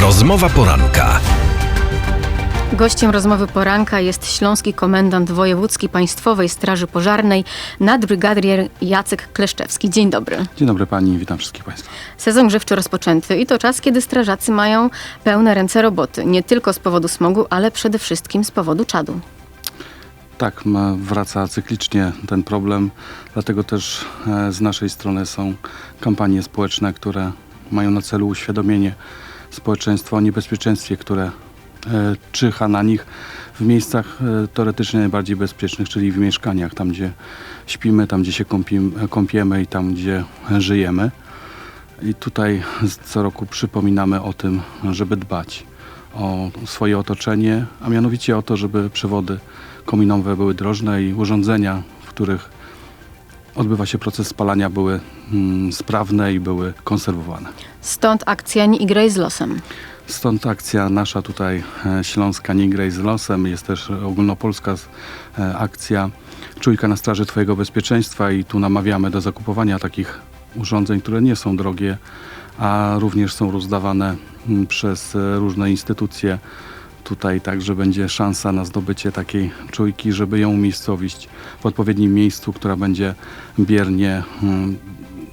Rozmowa poranka. Gościem rozmowy poranka jest śląski komendant wojewódzki Państwowej Straży Pożarnej, nadbrygadier Jacek Kleszczewski. Dzień dobry. Dzień dobry pani, witam wszystkich państwa. Sezon grzewczy rozpoczęty i to czas, kiedy strażacy mają pełne ręce roboty. Nie tylko z powodu smogu, ale przede wszystkim z powodu czadu. Tak, wraca cyklicznie ten problem, dlatego też e, z naszej strony są kampanie społeczne, które mają na celu uświadomienie społeczeństwa o niebezpieczeństwie, które e, czyha na nich w miejscach e, teoretycznie najbardziej bezpiecznych, czyli w mieszkaniach, tam gdzie śpimy, tam gdzie się kąpim, kąpiemy i tam gdzie żyjemy. I tutaj co roku przypominamy o tym, żeby dbać o swoje otoczenie, a mianowicie o to, żeby przewody kominowe były drożne i urządzenia, w których odbywa się proces spalania, były mm, sprawne i były konserwowane. Stąd akcja Nie igraj z losem. Stąd akcja nasza tutaj e, śląska Nie graj z losem. Jest też ogólnopolska e, akcja Czujka na straży Twojego bezpieczeństwa i tu namawiamy do zakupowania takich urządzeń, które nie są drogie, a również są rozdawane mm, przez e, różne instytucje. Tutaj także będzie szansa na zdobycie takiej czujki, żeby ją umiejscowić w odpowiednim miejscu, która będzie biernie mm,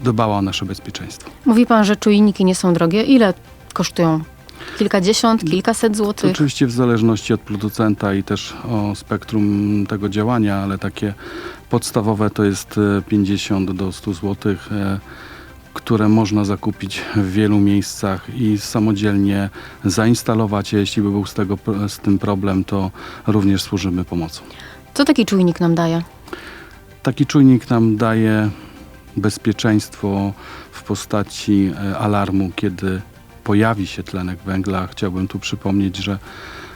dbała o nasze bezpieczeństwo. Mówi pan, że czujniki nie są drogie. Ile kosztują? Kilkadziesiąt, kilkaset To złotych? oczywiście w zależności od producenta i też o spektrum tego działania, ale takie podstawowe to jest e, 50 do 100 zł, które można zakupić w wielu miejscach i samodzielnie zainstalować. Jeśli by był z, tego, z tym problem, to również służymy pomocą. Co taki czujnik nam daje? Taki czujnik nam daje bezpieczeństwo w postaci e, alarmu, kiedy pojawi się tlenek węgla. Chciałbym tu przypomnieć, że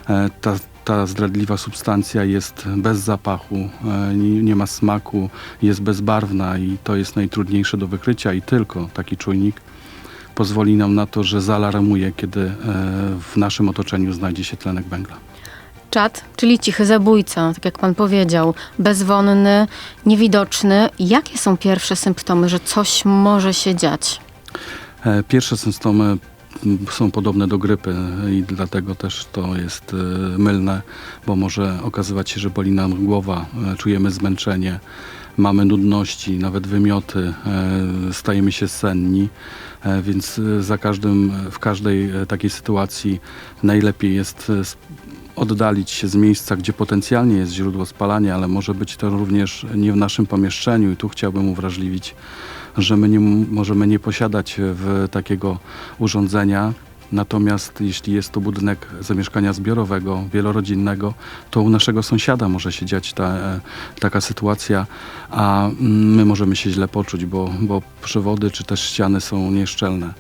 e, ta, ta zdradliwa substancja jest bez zapachu, e, nie, ma smaku, jest bezbarwna i to jest najtrudniejsze do wykrycia i tylko taki czujnik pozwoli nam na to, że zaalarmuje, kiedy e, w naszym otoczeniu znajdzie się tlenek węgla. Czad, czyli cichy zabójca, tak jak pan powiedział, bezwonny, niewidoczny. Jakie są pierwsze symptomy, że coś może się dziać? E, Pierwsze symptomy są podobne do grypy i dlatego też to jest e, mylne, bo może okazywać się, że boli nam głowa, e, czujemy zmęczenie, mamy nudności, nawet wymioty, e, stajemy się senni, więc za każdym, w każdej takiej sytuacji najlepiej jest oddalić się z miejsca, gdzie potencjalnie jest źródło spalania, ale może być to również nie w naszym pomieszczeniu i tu chciałbym uwrażliwić, że my nie możemy nie posiadać w takiego urządzenia. Natomiast jeśli jest to budynek zamieszkania zbiorowego, wielorodzinnego, to u naszego sąsiada może się dziać ta, e, taka sytuacja, a my możemy się źle poczuć, bo, bo przewody czy też ściany są nieszczelne.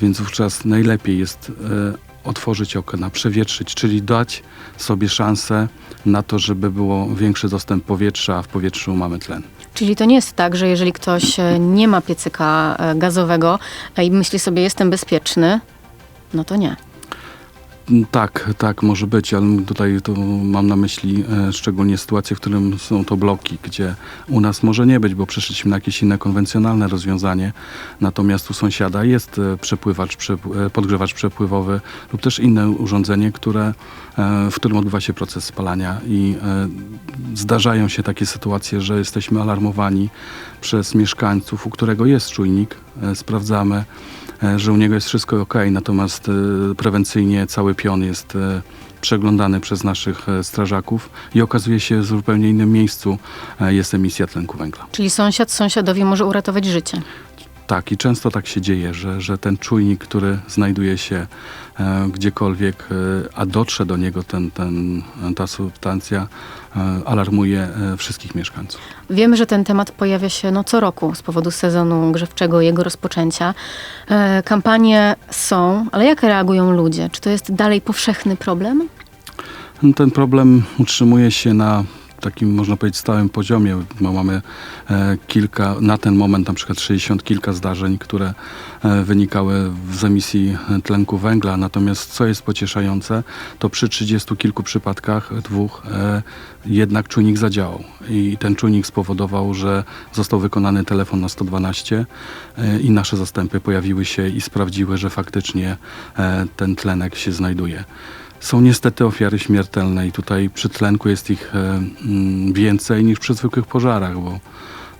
Więc wówczas najlepiej jest e, otworzyć okna, przewietrzyć, czyli dać sobie szansę na to, żeby było większy dostęp powietrza, a w powietrzu mamy tlen. Czyli to nie jest tak, że jeżeli ktoś e, nie ma piecyka e, gazowego e, i myśli sobie, jestem bezpieczny, no to nie. Tak, tak może być, ale tutaj to mam na myśli e, szczególnie sytuacje, w którym są to bloki, gdzie u nas może nie być, bo przeszliśmy na jakieś inne konwencjonalne rozwiązanie, natomiast u sąsiada jest e, przepływacz, przep- e, podgrzewacz przepływowy lub też inne urządzenie, które, w którym odbywa się proces spalania. I zdarzają się takie sytuacje, że jesteśmy alarmowani przez mieszkańców, u którego jest czujnik, sprawdzamy, e, że u niego jest wszystko ok, natomiast e, prewencyjnie cały pion jest e, przeglądany przez naszych e, strażaków i okazuje się, że w zupełnie innym miejscu e, jest emisja tlenku węgla. Czyli sąsiad sąsiadowi może uratować życie. Tak, i często tak się dzieje, że, że ten czujnik, który znajduje się e, gdziekolwiek, e, a dotrze do niego ten, ten, ta substancja, e, alarmuje e, wszystkich mieszkańców. Wiemy, że ten temat pojawia się no, co roku z powodu sezonu grzewczego, jego rozpoczęcia. E, kampanie są, ale jak reagują ludzie? Czy to jest dalej powszechny problem? Ten problem utrzymuje się na takim, można powiedzieć, stałym poziomie, bo mamy e, kilka, na ten moment na przykład 60 kilka zdarzeń, które e, wynikały z emisji tlenku węgla. Natomiast co jest pocieszające, to przy 30 kilku przypadkach, dwóch, e, jednak czujnik zadziałał. I ten czujnik spowodował, że został wykonany telefon na 112 e, i nasze zastępy pojawiły się i sprawdziły, że faktycznie e, ten tlenek się znajduje. Są niestety ofiary śmiertelne i tutaj przy tlenku jest ich e, mm, więcej niż przy zwykłych pożarach, bo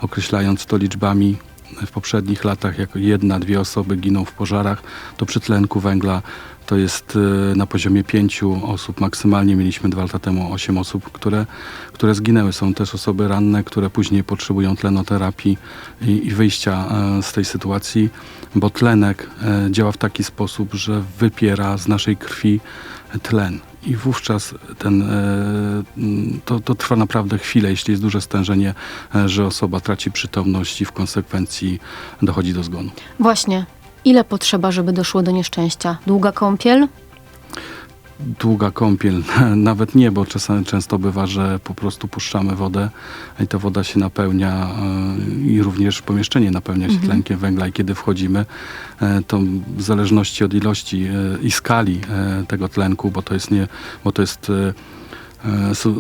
określając to liczbami w poprzednich latach, jako jedna, dwie osoby giną w pożarach, to przy tlenku węgla to jest e, na poziomie pięciu osób. Maksymalnie mieliśmy dwa lata temu osiem osób, które, które zginęły. Są też osoby ranne, które później potrzebują tlenoterapii i, i wyjścia e, z tej sytuacji, bo tlenek działa w taki sposób, że wypiera z naszej krwi tlen. I wówczas ten, e, to, to trwa naprawdę chwilę, jeśli jest duże stężenie, e, że osoba traci przytomność i w konsekwencji dochodzi do zgonu. Właśnie. Ile potrzeba, żeby doszło do nieszczęścia? Długa kąpiel? Długa kąpiel, nawet nie, bo czasami często bywa, że po prostu puszczamy wodę i ta woda się napełnia e, i również pomieszczenie napełnia się tlenkiem węgla i kiedy wchodzimy, e, to w zależności od ilości e, i skali tego tlenku, bo to jest nie, bo to jest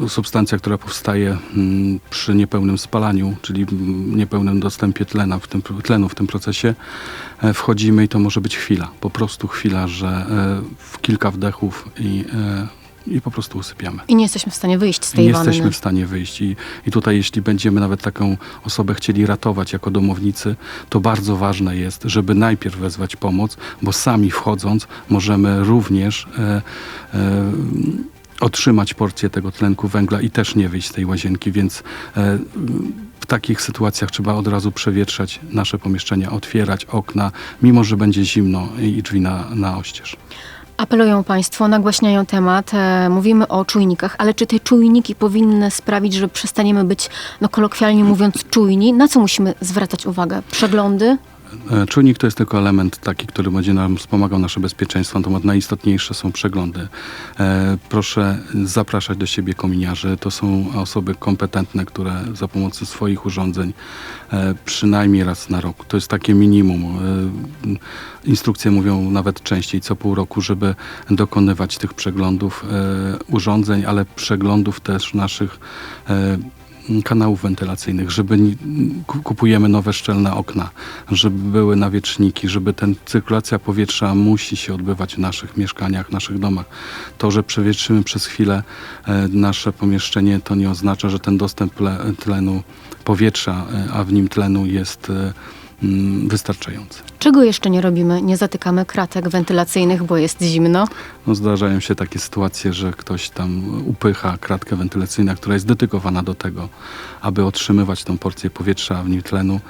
substancja, która powstaje mm, przy niepełnym spalaniu, czyli niepełnym dostępie tlena w tym, tlenu w tym procesie, e, wchodzimy i to może być chwila, po prostu chwila, że e, w kilka wdechów i, e, i po prostu usypiamy. I nie jesteśmy w stanie wyjść z I tej nie wanny. jesteśmy w stanie wyjść. I, I tutaj, jeśli będziemy nawet taką osobę chcieli ratować jako domownicy, to bardzo ważne jest, żeby najpierw wezwać pomoc, bo sami wchodząc możemy również e, e, otrzymać porcję tego tlenku węgla i też nie wyjść z tej łazienki, więc e, w takich sytuacjach trzeba od razu przewietrzać nasze pomieszczenia, otwierać okna, mimo że będzie zimno i, drzwi na, na oścież. Apelują Państwo, nagłaśniają temat, e, mówimy o czujnikach, ale czy te czujniki powinny sprawić, że przestaniemy być, no kolokwialnie mówiąc, czujni? Na co musimy zwracać uwagę? Przeglądy? E, Czujnik to jest tylko element taki, który będzie nam wspomagał nasze bezpieczeństwo, natomiast najistotniejsze są przeglądy. E, Proszę zapraszać do siebie kominiarzy. To są osoby kompetentne, które za pomocą swoich urządzeń e, przynajmniej raz na rok, to jest takie minimum. Instrukcje mówią nawet częściej, co pół roku, żeby dokonywać tych przeglądów urządzeń, ale przeglądów też naszych kanałów wentylacyjnych, żeby kupujemy nowe szczelne okna, żeby były nawieczniki, żeby ten cyrkulacja powietrza musi się odbywać w naszych mieszkaniach, naszych domach. To, że przewietrzymy przez chwilę e, nasze pomieszczenie, to nie oznacza, że ten dostęp tle, tlenu powietrza, e, a w nim tlenu jest e, wystarczający. Czego jeszcze nie robimy? Nie zatykamy kratek wentylacyjnych, bo jest zimno. No, zdarzają się takie sytuacje, że ktoś tam upycha kratkę wentylacyjną, która jest dedykowana do tego, aby otrzymywać tą porcję powietrza w nim tlenu,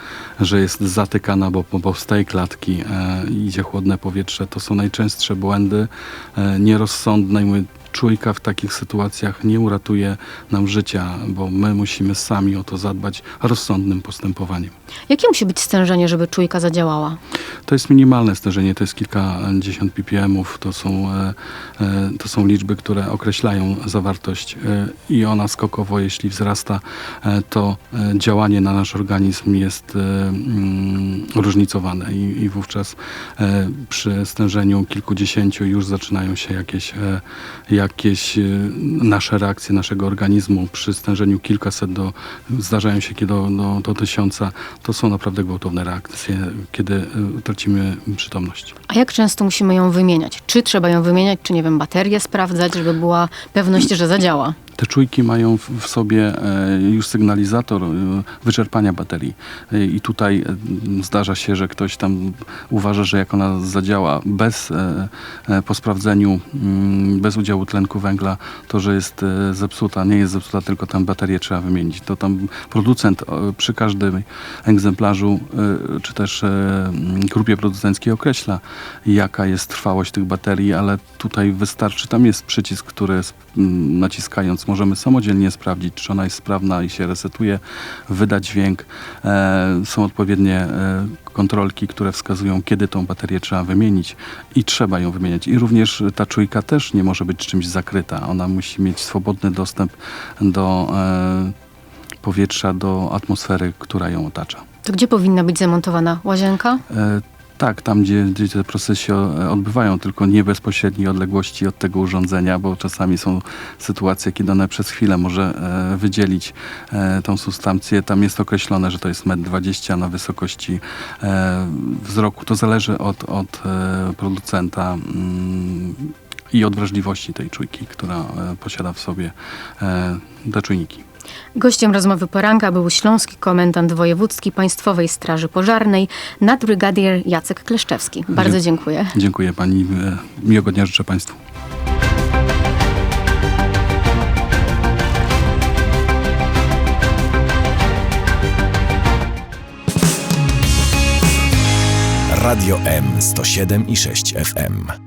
że jest zatykana, bo powstaje klatki, e, idzie chłodne powietrze. To są najczęstsze błędy, e, nierozsądne i Czujka w takich sytuacjach nie uratuje nam życia, bo my musimy sami o to zadbać rozsądnym postępowaniem. Jakie musi być stężenie, żeby czujka zadziałała? To jest minimalne stężenie, to jest kilkadziesiąt ppm, to są, e, e, to są liczby, które określają zawartość e, i ona skokowo, jeśli wzrasta, to działanie na nasz organizm jest mm, różnicowane i, i wówczas przy stężeniu kilkudziesięciu już zaczynają się jakieś, e, jakieś e, nasze reakcje naszego organizmu. Przy stężeniu kilkaset do, zdarzają się kiedy do, do, do tysiąca, to są naprawdę gwałtowne reakcje, kiedy e, tracimy przytomność. A jak często musimy ją wymieniać? Czy trzeba ją wymieniać, czy nie wiem, baterię sprawdzać, żeby była pewność, że zadziała? Te czujki mają w- sobie e, już sygnalizator e, wyczerpania baterii. E, I tutaj zdarza się, że ktoś tam uważa, że jak ona zadziała bez, po sprawdzeniu, mm, bez udziału tlenku węgla, to że jest zepsuta. Nie jest zepsuta, tylko tam baterię trzeba wymienić. To tam producent przy każdym egzemplarzu, czy też mm, grupie producenckiej określa, jaka jest trwałość tych baterii, ale tutaj wystarczy, tam jest przycisk, który sp- m, naciskając więc możemy samodzielnie sprawdzić, czy ona jest sprawna i się resetuje, wydać dźwięk. E, są odpowiednie e, kontrolki, które wskazują, kiedy tą baterię trzeba wymienić i trzeba ją wymieniać. I również ta czujka też nie może być czymś zakryta. Ona musi mieć swobodny dostęp do e, powietrza, do atmosfery, która ją otacza. To gdzie powinna być zamontowana? Łazienka? Tak, tam gdzie, gdzie te procesy się e, odbywają, tylko nie bezpośredniej odległości od tego urządzenia, bo czasami są sytuacje, kiedy one przez chwilę może e, wydzielić e, tą substancję. Tam jest określone, że to jest 1,20 m na wysokości e, wzroku. To zależy od, od e, producenta mm, i od wrażliwości tej czujki, która e, posiada w sobie e, te czujniki. Gościem rozmowy poranka był śląski komendant wojewódzki Państwowej Straży Pożarnej, nadbrygadier Jacek Kleszczewski. Bardzo Dzie- dziękuję. Dziękuję pani. e, Miłego dnia życzę państwu. Radio M 107 i 6 FM.